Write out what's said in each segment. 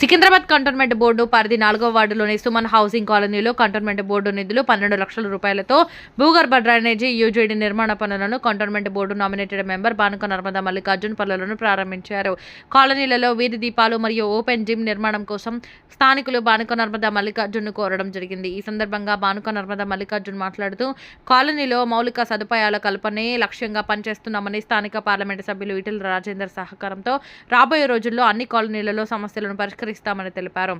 Secunderabad cantonment board పరిధి నాలుగో వార్డులోని సుమన్ హౌసింగ్ కాలనీలో కంటోన్మెంట్ బోర్డు నిధులు పన్నెండు లక్షల రూపాయలతో భూగర్భ డ్రైనేజీ యూజీడీ నిర్మాణ పనులను cantonment board nominated member Banuka Narmada Mallikarjun పనులను ప్రారంభించారు. కాలనీలలో వీధి దీపాలు మరియు ఓపెన్ జిమ్ నిర్మాణం కోసం స్థానికులు బానుక నర్మదా మల్లికార్జున్ను కోరడం జరిగింది. ఈ సందర్భంగా బానుక నర్మదా మల్లికార్జున్ మాట్లాడుతూ కాలనీలో మౌలిక సదుపాయాల కల్పనే లక్ష్యంగా పనిచేస్తున్నామని స్థానిక పార్లమెంటు సభ్యులు ఈటెల రాజేందర్ సహకారంతో రాబోయే రోజుల్లో అన్ని కాలనీలలో సమస్యలను పరిష్కరిస్తామని తెలిపారు.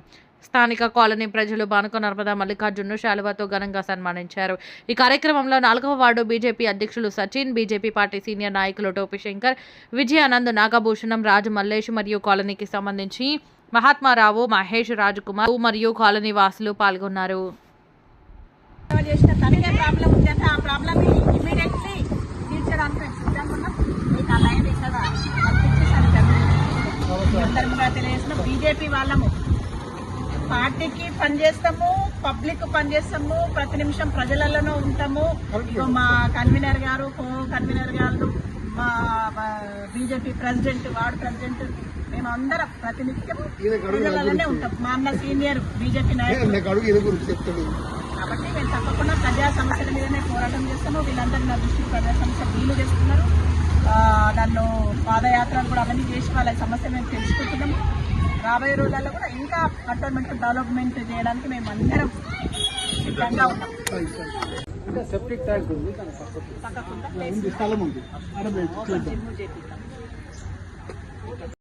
స్థానిక కాలనీ ప్రజలు బానుక నర్మదా మల్లికార్జున్ను శాలువాతో ఘనంగా సన్మానించారు. ఈ కార్యక్రమంలో నాలుగవ వార్డు బీజేపీ అధ్యక్షులు సచిన్ బీజేపీ పార్టీ సీనియర్ నాయకులు టోపిశంకర్ విజయానంద్ నాగభూషణం రాజు మల్లేష్ మరియు కాలనీకి సంబంధించి మహాత్మారావు మహేష్ రాజ్ కుమార్ మరియు కాలనీ వాసులు పాల్గొన్నారు. సందర్భంగా తెలియజేసిన బీజేపీ వాళ్ళము. పార్టీకి పనిచేస్తాము పబ్లిక్ పనిచేస్తాము ప్రతి నిమిషం ప్రజలలోనూ ఉంటాము. మా కన్వీనర్ గారు కో కన్వీనర్ గారు మా బీజేపీ ప్రెసిడెంట్ వార్డు ప్రెసిడెంట్ మేము అందరం ప్రతినిత్యం ప్రజలలోనే ఉంటాం. మా అన్న సీనియర్ బీజేపీ నాయకుడు. కాబట్టి మేము తప్పకుండా ప్రజా సమస్యల మీదనే పోరాటం చేస్తాము. వీళ్ళందరూ నా దృష్టికి ప్రజా సమస్యలు వీలు చేస్తున్నారు. నన్ను పాదయాత్రలు కూడా అవన్నీ చేసి వాళ్ళ సమస్యలు మేము తెలుసుకుంటున్నాము. రాబోయే రోజుల్లో కూడా ఇంకా కంటోన్మెంట్ డెవలప్మెంట్ చేయడానికి మేము అందరం సిద్ధంగా ఉన్నాం. సెప్టిక్ ట్యాంక్ స్థలం ఉంది.